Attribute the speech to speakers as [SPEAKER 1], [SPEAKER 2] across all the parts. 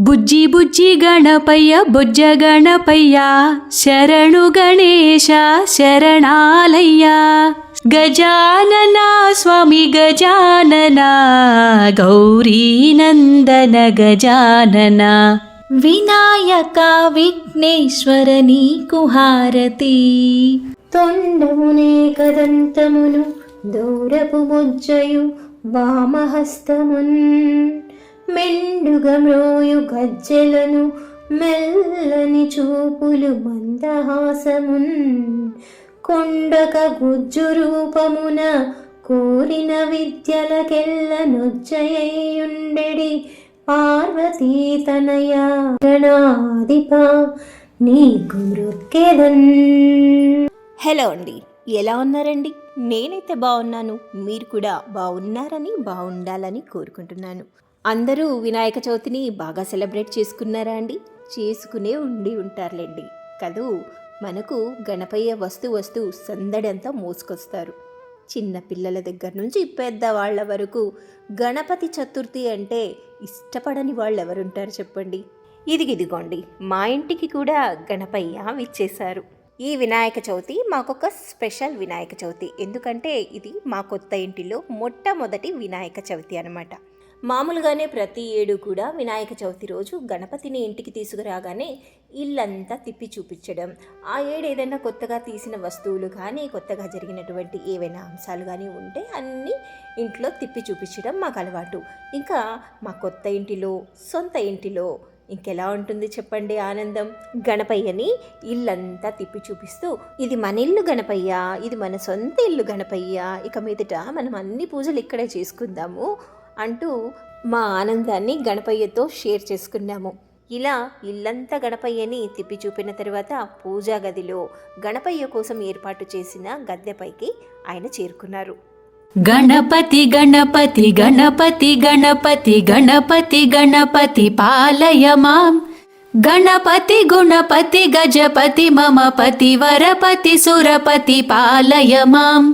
[SPEAKER 1] బుజ్జి బుజ్జి గణపయ్య బుజ్జ గణపయ్య శరణు గణేశ శరణాలయ్య. గజానన స్వామి గజానన గౌరీనందన గజానన. వినాయక విఘ్నేశ్వర నీకు హారతి.
[SPEAKER 2] తొండమునే కదంతమును దూరపు బుజ్జయు వామహస్తమున్. మెండుగ మ్రోయు గజ్జెలను మెల్లని చూపులు మందహాసమున్ కొండక గుజ్జు రూపమున కోరిన విద్యలకెల్ల నొజ్జయుండెడి పార్వతీ తనయ గణాధిప నీకు మృక్కెదన్.
[SPEAKER 3] హలో అండి ఎలా ఉన్నారండి? నేనైతే బాగున్నాను. మీరు కూడా బాగున్నారని బాగుండాలని కోరుకుంటున్నాను. అందరూ వినాయక చవితిని బాగా సెలబ్రేట్ చేసుకున్నారా అండి? చేసుకునే ఉండి ఉంటారులేండి. కదూ మనకు గణపయ్య వస్తు సందడి సందడంతా మోసుకొస్తారు. చిన్న పిల్లల దగ్గర నుంచి పెద్దవాళ్ళ వరకు గణపతి చతుర్థి అంటే ఇష్టపడని వాళ్ళు ఎవరుంటారు చెప్పండి? ఇదిగిదిగోండి మా ఇంటికి కూడా గణపయ్య విచ్చేశారు. ఈ వినాయక చవితి మాకొక స్పెషల్ వినాయక చవితి. ఎందుకంటే ఇది మా కొత్త ఇంటిలో మొట్టమొదటి వినాయక చవితి అనమాట మామూలుగానే ప్రతి ఏడు కూడా వినాయక చవితి రోజు గణపతిని ఇంటికి తీసుకురాగానే ఇల్లంతా తిప్పి చూపించడం. ఆ ఏడు ఏదైనా కొత్తగా తీసిన వస్తువులు కానీ కొత్తగా జరిగినటువంటి ఏవైనా అంశాలు కానీ ఉంటే అన్నీ ఇంట్లో తిప్పి చూపించడం మాకు అలవాటు. ఇంకా మా కొత్త ఇంటిలో సొంత ఇంటిలో ఇంకెలా ఉంటుంది చెప్పండి ఆనందం? గణపయ్యని ఇల్లంతా తిప్పి చూపిస్తూ ఇది మన ఇల్లు గణపయ్య ఇది మన సొంత ఇల్లు గణపయ్య ఇక మీదట మనం అన్ని పూజలు ఇక్కడే చేసుకుందాము అంటూ మా ఆనందాన్ని గణపయ్యతో షేర్ చేసుకున్నాము. ఇలా ఇల్లంతా గణపయ్యని తిప్పి చూపిన తర్వాత పూజా గదిలో గణపయ్య కోసం ఏర్పాటు చేసిన గద్దెపైకి ఆయన చేరుకున్నారు.
[SPEAKER 1] గణపతి గణపతి గణపతి గణపతి గణపతి గణపతి పాలయ మాం గణపతి గుణపతి గజపతి మమ పతి వరపతి సురపతి పాలయ మాం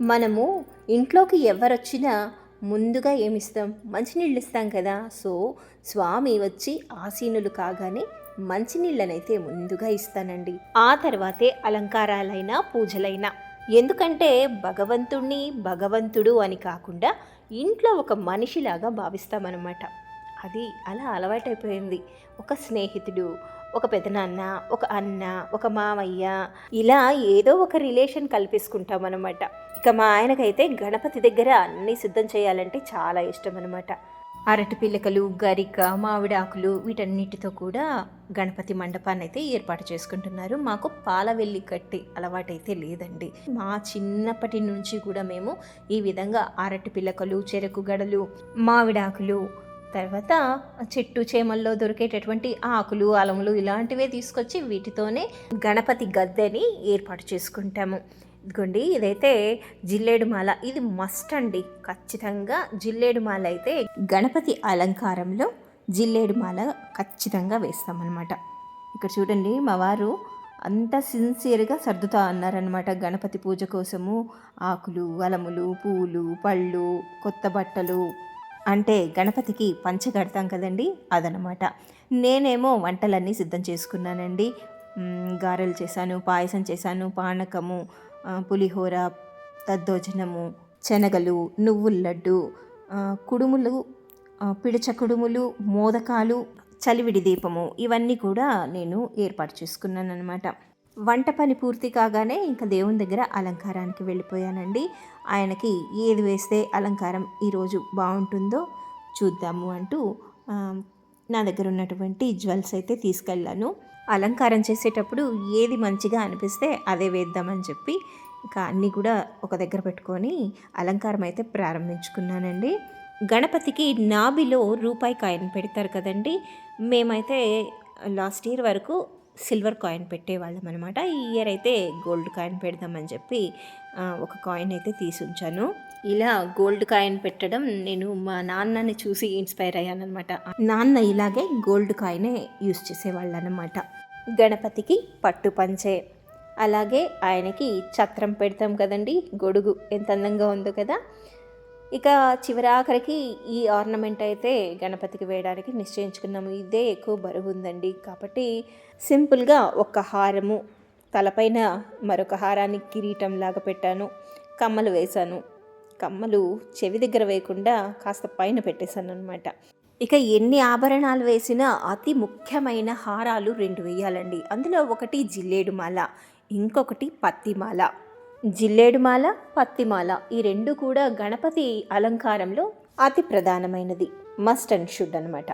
[SPEAKER 3] మనము ఇంట్లోకి ఎవరొచ్చినా ముందుగా ఏమిస్తాం? మంచినీళ్ళు ఇస్తాం కదా. సో స్వామి వచ్చి ఆసీనులు కాగానే మంచినీళ్ళనైతే ముందుగా ఇస్తానండి. ఆ తర్వాతే అలంకారాలైనా పూజలైనా. ఎందుకంటే భగవంతుణ్ణి భగవంతుడు అని కాకుండా ఇంట్లో ఒక మనిషిలాగా భావిస్తామన్నమాట. అది అలా అలవాటైపోయింది. ఒక స్నేహితుడు ఒక పెదనాన్న ఒక అన్న ఒక మామయ్య ఇలా ఏదో ఒక రిలేషన్ కల్పించుకుంటాం అనమాట ఇక మా ఆయనకైతే గణపతి దగ్గర అన్నీ సిద్ధం చేయాలంటే చాలా ఇష్టం అనమాట అరటి పిల్లకలు గరిక మామిడాకులు వీటన్నిటితో కూడా గణపతి మండపాన్ని అయితే ఏర్పాటు చేసుకుంటున్నారు. మాకు పాల వెల్లి కట్టి అలవాటైతే లేదండి. మా చిన్నప్పటి నుంచి కూడా మేము ఈ విధంగా అరటి పిల్లకలు చెరకు గడలు మామిడాకులు తర్వాత చెట్టు చేమల్లో దొరికేటటువంటి ఆకులు అలములు ఇలాంటివే తీసుకొచ్చి వీటితోనే గణపతి గద్దెని ఏర్పాటు చేసుకుంటాము. ఇదిగోండి ఇదైతే జిల్లేడు మాల ఇది మస్ట్ అండి. ఖచ్చితంగా జిల్లేడు మాల అయితే గణపతి అలంకారంలో జిల్లేడు మాల ఖచ్చితంగా వేస్తామన్నమాట. ఇక్కడ చూడండి మా వారు అంత సిన్సియర్గా సర్దుతా అన్నారనమాట గణపతి పూజ కోసము ఆకులు అలములు పూలు పళ్ళు కొత్త బట్టలు. అంటే గణపతికి పంచ కడతాం కదండి అదనమాట నేనేమో వంటలన్నీ సిద్ధం చేసుకున్నానండి. గారెలు చేశాను పాయసం చేశాను పానకము పులిహోర దద్దోజనము శనగలు నువ్వుల లడ్డు కుడుములు పిడచ కుడుములు మోదకాలు చలివిడి దీపము ఇవన్నీ కూడా నేను ఏర్పాటు చేసుకున్నాను అనమాట వంట పని పూర్తి కాగానే ఇంకా దేవుని దగ్గర అలంకారానికి వెళ్ళిపోయానండి. ఆయనకి ఏది వేస్తే అలంకారం ఈరోజు బాగుంటుందో చూద్దాము అంటూ నా దగ్గర ఉన్నటువంటి జ్యువెల్స్ అయితే తీసుకెళ్ళాను. అలంకారం చేసేటప్పుడు ఏది మంచిగా అనిపిస్తే అదే వేద్దామని చెప్పి ఇంకా అన్నీ కూడా ఒక దగ్గర పెట్టుకొని అలంకారం అయితే ప్రారంభించుకున్నానండి. గణపతికి నాభిలో రూపాయి కాయిన్ పెడతారు కదండి. మేమైతే లాస్ట్ ఇయర్ వరకు సిల్వర్ కాయిన్ పెట్టేవాళ్ళం అనమాట ఈ ఇయర్ అయితే గోల్డ్ కాయిన్ పెడదామని చెప్పి ఒక కాయిన్ అయితే తీసి ఉంచాను ఇలా గోల్డ్ కాయిన్ పెట్టడం నేను మా నాన్నని చూసి ఇన్స్పైర్ అయ్యాను అనమాట నాన్న ఇలాగే గోల్డ్ కాయినే యూస్ చేసేవాళ్ళు అనమాట గణపతికి పట్టు పంచే. అలాగే ఆయనకి ఛత్రం పెడతాం కదండి గొడుగు. ఎంత అందంగా ఉందో కదా. ఇక చివరాఖరికి ఈ ఆర్నమెంట్ అయితే గణపతికి వేయడానికి నిశ్చయించుకున్నాము. ఇదే ఎక్కువ బరువు ఉందండి. కాబట్టి సింపుల్గా ఒక హారము తలపైన మరొక హారాన్ని కిరీటం లాగా పెట్టాను కమ్మలు వేశాను. కమ్మలు చెవి దగ్గర వేయకుండా కాస్త పైన పెట్టేశాను అనమాట ఇక ఎన్ని ఆభరణాలు వేసినా అతి ముఖ్యమైన హారాలు రెండు వేయాలండి. అందులో ఒకటి జిల్లేడు మాల ఇంకొకటి పత్తిమాల జిల్లేడుమాల పత్తిమాల ఈ రెండు కూడా గణపతి అలంకారంలో అతి ప్రధానమైనది. మస్ట్ అండ్ షుడ్ అనమాట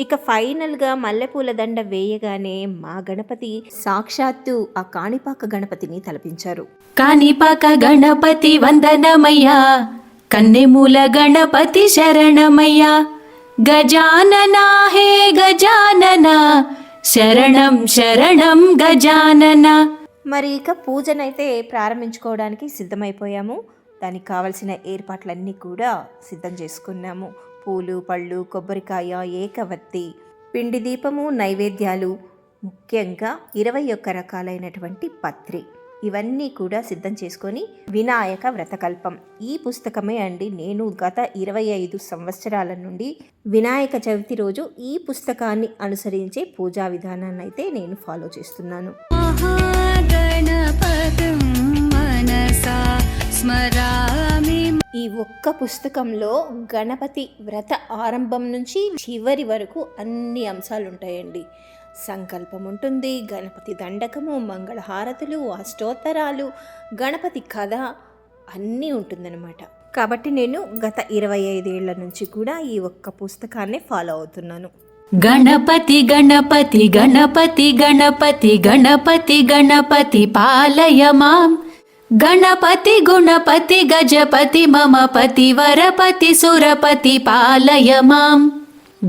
[SPEAKER 3] ఇక ఫైనల్గా మల్లెపూల దండ వేయగానే మా గణపతి సాక్షాత్తు ఆ కాణిపాక గణపతిని తలపించారు.
[SPEAKER 1] కాణిపాక గణపతి వందనమయ్యా కన్నెమూల గణపతి శరణమయ్యా గజాననా హే గజానన శరణం శరణం గజానన.
[SPEAKER 3] మరి ఇక పూజనైతే ప్రారంభించుకోవడానికి సిద్ధమైపోయాము. దానికి కావలసిన ఏర్పాట్లన్నీ కూడా సిద్ధం చేసుకున్నాము. పూలు పళ్ళు కొబ్బరికాయ ఏకవత్తి పిండి దీపము నైవేద్యాలు ముఖ్యంగా ఇరవై ఒక్క రకాలైనటువంటి పత్రి. ఇవన్నీ కూడా సిద్ధం చేసుకొని వినాయక వ్రతకల్పం. ఈ పుస్తకమే అండి నేను గత ఇరవై ఐదు సంవత్సరాల నుండి వినాయక చవితి రోజు ఈ పుస్తకాన్ని అనుసరించే పూజా విధానాన్ని అయితే నేను ఫాలో చేస్తున్నాను. ఈ ఒక్క పుస్తకంలో గణపతి వ్రత ఆరంభం నుంచి చివరి వరకు అన్ని అంశాలు ఉంటాయండి సంకల్పం ఉంటుంది గణపతి దండకము మంగళహారతులు అష్టోత్తరాలు గణపతి కథ అన్నీ ఉంటుందన్నమాట. కాబట్టి నేను గత ఇరవై ఐదేళ్ళ నుంచి కూడా ఈ ఒక్క పుస్తకాన్ని ఫాలో అవుతున్నాను.
[SPEAKER 1] గణపతి గణపతి గణపతి గణపతి గణపతి గణపతి పాలయ మాం. గణపతి గుణపతి గజపతి మమ పతి వరపతి సురపతి పాలయ మాం.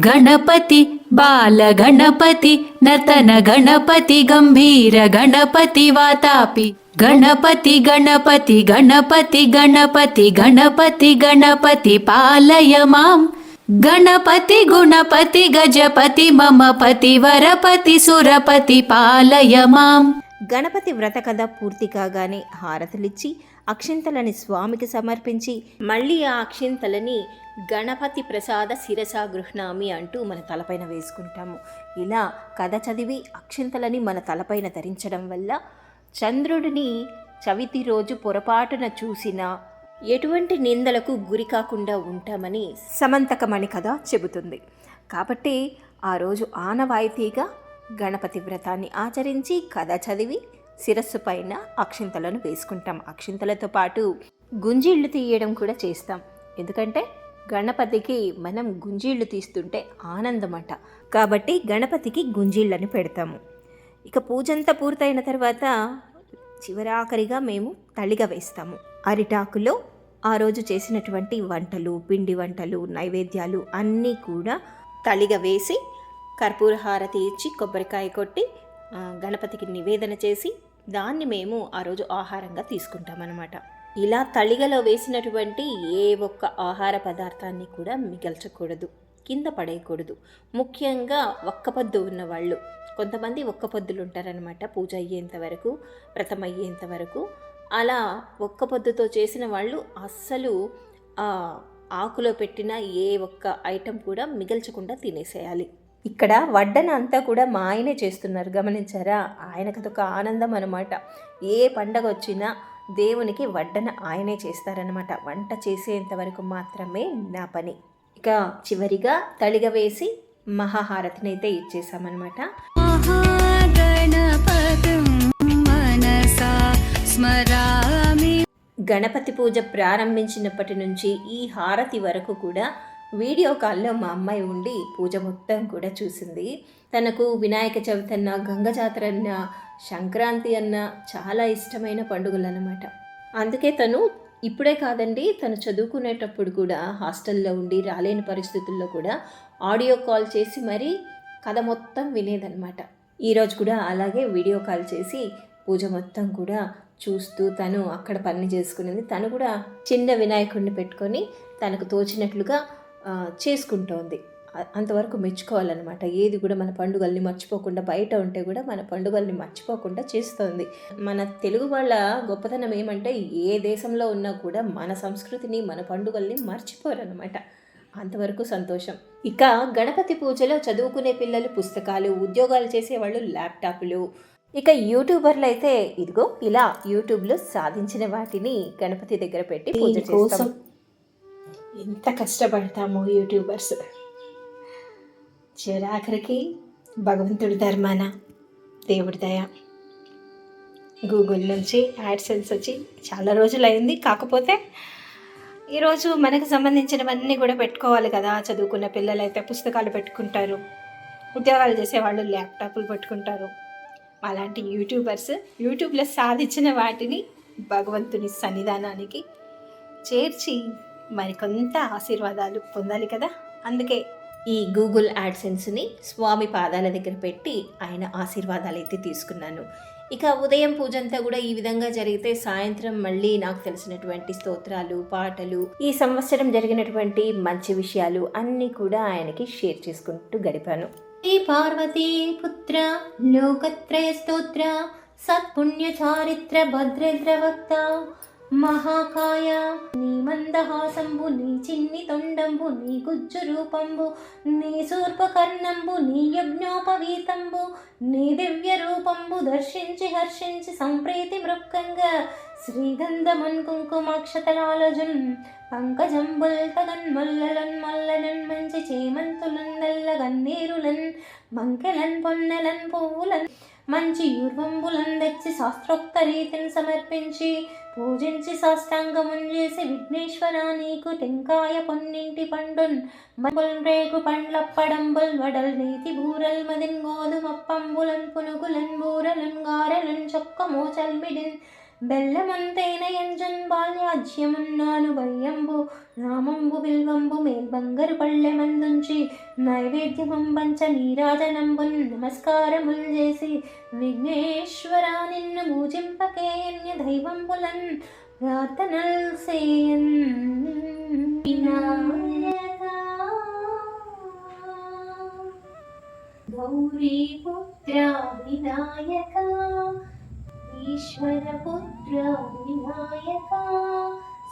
[SPEAKER 1] గణపతి బాల గణపతి నతన గణపతి గంభీర గణపతి వాతాపి గణపతి గణపతి గణపతి గణపతి గణపతి గణపతి పాలయ మాం. గణపతి గుణపతి గజపతి మమ పతి వరపతి సురపతి పాలయ మాం
[SPEAKER 3] గణపతి వ్రత కథ పూర్తి కాగానే హారతులిచ్చి అక్షింతలని స్వామికి సమర్పించి మళ్ళీ ఆ అక్షింతలని గణపతి ప్రసాద శిరస గృహ్ణామి అంటూ మన తలపైన వేసుకుంటాము. ఇలా కథ చదివి అక్షింతలని మన తలపైన ధరించడం వల్ల చంద్రుడిని చవితి రోజు పొరపాటున చూసిన ఎటువంటి నిందలకు గురి కాకుండా ఉంటామని సమంతకమణి కథ చెబుతుంది. కాబట్టి ఆ రోజు ఆనవాయితీగా గణపతి వ్రతాన్ని ఆచరించి కథ చదివి శిరస్సు పైన అక్షింతలను వేసుకుంటాం. అక్షింతలతో పాటు గుంజీళ్ళు తీయడం కూడా చేస్తాం. ఎందుకంటే గణపతికి మనం గుంజీళ్ళు తీస్తుంటే ఆనందమట. కాబట్టి గణపతికి గుంజీళ్ళని పెడతాము. ఇక పూజంతా పూర్తయిన తర్వాత చివరాఖరిగా మేము తళిగ వేస్తాము. అరిటాకులో ఆ రోజు చేసినటువంటి వంటలు పిండి వంటలు నైవేద్యాలు అన్నీ కూడా తళిగ వేసి కర్పూర హారతి ఇచ్చి కొబ్బరికాయ కొట్టి గణపతికి నివేదన చేసి దాన్ని మేము ఆ రోజు ఆహారంగా తీసుకుంటామన్నమాట. ఇలా తళిగలో వేసినటువంటి ఏ ఒక్క ఆహార పదార్థాన్ని కూడా మిగల్చకూడదు. కింద పడేయకూడదు. ముఖ్యంగా ఒక్కపొద్దు ఉన్నవాళ్ళు. కొంతమంది ఒక్క పొద్దులు ఉంటారనమాట పూజ అయ్యేంత వరకు వ్రతం అయ్యేంత వరకు. అలా ఒక్క పొద్దుతో చేసిన వాళ్ళు అస్సలు ఆకులో పెట్టిన ఏ ఒక్క ఐటెం కూడా మిగల్చకుండా తినేసేయాలి. ఇక్కడ వడ్డన అంతా కూడా మా ఆయనే చేస్తున్నారు. గమనించారా? ఆయనకు అదొక ఆనందం అనమాట ఏ పండగ వచ్చినా దేవునికి వడ్డన ఆయనే చేస్తారనమాట వంట చేసేంత వరకు మాత్రమే నా పని. ఇక చివరిగా తడిగ వేసి మహాహారతిని అయితే ఇచ్చేసామన్నమాట గణపతి పూజ ప్రారంభించినప్పటి నుంచి ఈ హారతి వరకు కూడా వీడియో కాల్లో మా అమ్మాయి ఉండి పూజ మొత్తం కూడా చూసింది. తనకు వినాయక చవితి అన్న గంగ జాతర అన్న సంక్రాంతి అన్న చాలా ఇష్టమైన పండుగలు అన్నమాట అందుకే తను ఇప్పుడే కాదండి తను చదువుకునేటప్పుడు కూడా హాస్టల్లో ఉండి రాలేని పరిస్థితుల్లో కూడా ఆడియో కాల్ చేసి మరీ కథ మొత్తం వినేదనమాట ఈరోజు కూడా అలాగే వీడియో కాల్ చేసి పూజ మొత్తం కూడా చూస్తూ తను అక్కడ పని చేసుకునేది తను కూడా చిన్న వినాయకుడిని పెట్టుకొని తనకు తోచినట్లుగా చేసుకుంటోంది. అంతవరకు మెచ్చుకోవాలన్నమాట. ఏది కూడా మన పండుగల్ని మర్చిపోకుండా బయట ఉంటే కూడా మన పండుగల్ని మర్చిపోకుండా చేస్తుంది. మన తెలుగు వాళ్ళ గొప్పతనం ఏమంటే ఏ దేశంలో ఉన్నా కూడా మన సంస్కృతిని మన పండుగల్ని మర్చిపోరన్నమాట. అంతవరకు సంతోషం. ఇక గణపతి పూజలో చదువుకునే పిల్లలు పుస్తకాలు ఉద్యోగాలు చేసేవాళ్ళు ల్యాప్టాప్లు. ఇక యూట్యూబర్లు అయితే ఇదిగో ఇలా యూట్యూబ్లో సాధించిన వాటిని గణపతి దగ్గర పెట్టి పూజ
[SPEAKER 4] కోసం
[SPEAKER 3] చేస్తాం
[SPEAKER 4] ఎంత కష్టపడతాము యూట్యూబర్స్. చివరాఖరికి భగవంతుడి ధర్మాన దేవుడి దయ. గూగుల్ నుంచి యాడ్సెన్స్ వచ్చి చాలా రోజులు అయింది కాకపోతే ఈరోజు మనకు సంబంధించినవన్నీ కూడా పెట్టుకోవాలి కదా. చదువుకున్న పిల్లలు అయితే పుస్తకాలు పెట్టుకుంటారు. ఉద్యోగాలు చేసేవాళ్ళు ల్యాప్టాప్లు పెట్టుకుంటారు. అలాంటి యూట్యూబర్స్ యూట్యూబ్లో సాధించిన వాటిని భగవంతుని సన్నిధానానికి చేర్చి మరికొంత ఆశీర్వాదాలు పొందాలి కదా. అందుకే
[SPEAKER 3] ఈ గూగుల్ యాడ్సెన్స్ని స్వామి పాదాల దగ్గర పెట్టి ఆయన ఆశీర్వాదాలు అయితే తీసుకున్నాను. ఇక ఉదయం పూజ అంతా కూడా ఈ విధంగా జరిగితే సాయంత్రం మళ్ళీ నాకు తెలిసినటువంటి స్తోత్రాలు పాటలు ఈ సంవత్సరం జరిగినటువంటి మంచి విషయాలు అన్నీ కూడా ఆయనకి షేర్ చేసుకుంటూ గడిపాను.
[SPEAKER 2] ఈ పార్వతీ పుత్ర లోకత్రయ స్తోత్ర సత్పుణ్య చారిత్ర భద్రద్రవక్త మహాకాయ నీ మందహాసంబు నీ చిన్ని తొండంబు నీ గుజ్జు రూపంబు నీ సూర్పకర్ణంబు నీ యజ్ఞోపవీతంబు నీ దివ్య రూపంబు దర్శించి హర్షించి సంప్రీతి మృక్కంగా శ్రీగంధమన్ కుంకుమాక్షతలాలజున్ పంకజంబుల్ తగన్మల్లలన్ మల్లలన్ మంచి చేమంతులన్ నల్లగన్నీరులన్ మంకెలన్ పొన్నెలన్ పువ్వులన్ మంచి యూర్వంబులన్ తెచ్చి శాస్త్రోక్త రీతిని సమర్పించి పూజించి సాష్టాంగమున్ చేసి విఘ్నేశ్వర నీకు టెంకాయ పొన్నింటి పండున్ మంబుల్ రేగు పండ్లప్పడంబుల్ వడల్ నీతి బూరల్ మదిన్ గోధుమప్పంబులన్ పునుగులన్ బూరలన్ గారెలన్ చొక్క మోచల్బిడిన్ బెల్లమంతైన ఎంజన్ బాల్యాజ్యమున్నాను వయ్యంబు రామంబు బిల్వంబు మేల్బంగరు పళ్ళెమందుంచి నైవేద్యమం పంచ నీరాజనంబున్ నమస్కారముల్ చేసి విఘ్నేశ్వర నిన్ను పూజింపకేన్య దైవంబులన్ ప్రార్థనల్ సేయన్. గౌరీ పుత్ర వినాయక ఈశ్వరపుత్ర వినాయక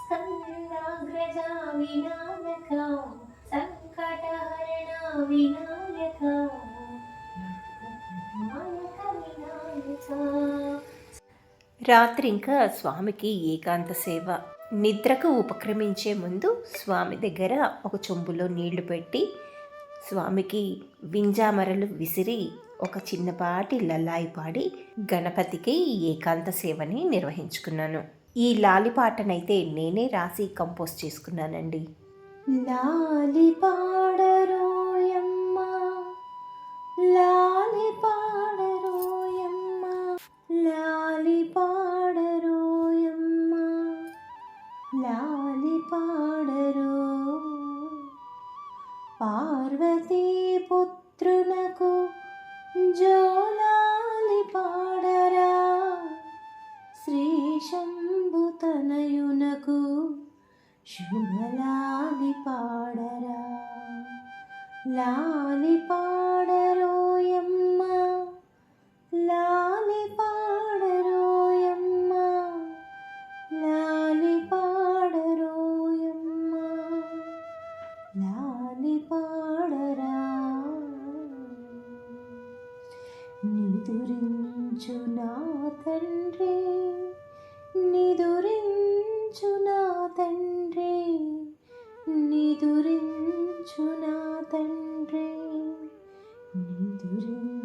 [SPEAKER 2] స్కందాగ్రజ వినాయక సంకటహరణ వినాయక
[SPEAKER 3] రాత్రి ఇంకా స్వామికి ఏకాంత సేవ. నిద్రకు ఉపక్రమించే ముందు స్వామి దగ్గర ఒక చెంబులో నీళ్ళు పెట్టి స్వామికి వింజామరలు విసిరి ఒక చిన్నపాటి లల్లాయి పాడి గణపతికి ఏకాంత సేవని నిర్వహించుకున్నాను. ఈ లాలిపాటనైతే నేనే రాసి కంపోజ్ చేసుకున్నానండి.
[SPEAKER 2] లాలి పాడరోయమ్మ లాలి పాడరోయమ్మ లాలి పాడరోయమ్మ లాలి పాడరో. పార్వతీ పుత్రునకు జోలాలి పాడరా. శ్రీ శంభుతనయునకు శుభలాలి పాడరా. లాలి పాడరోయం నిదురించు నా తండ్రి నిదురించు నా తండ్రి నిదురించు నా తండ్రి నిదురించు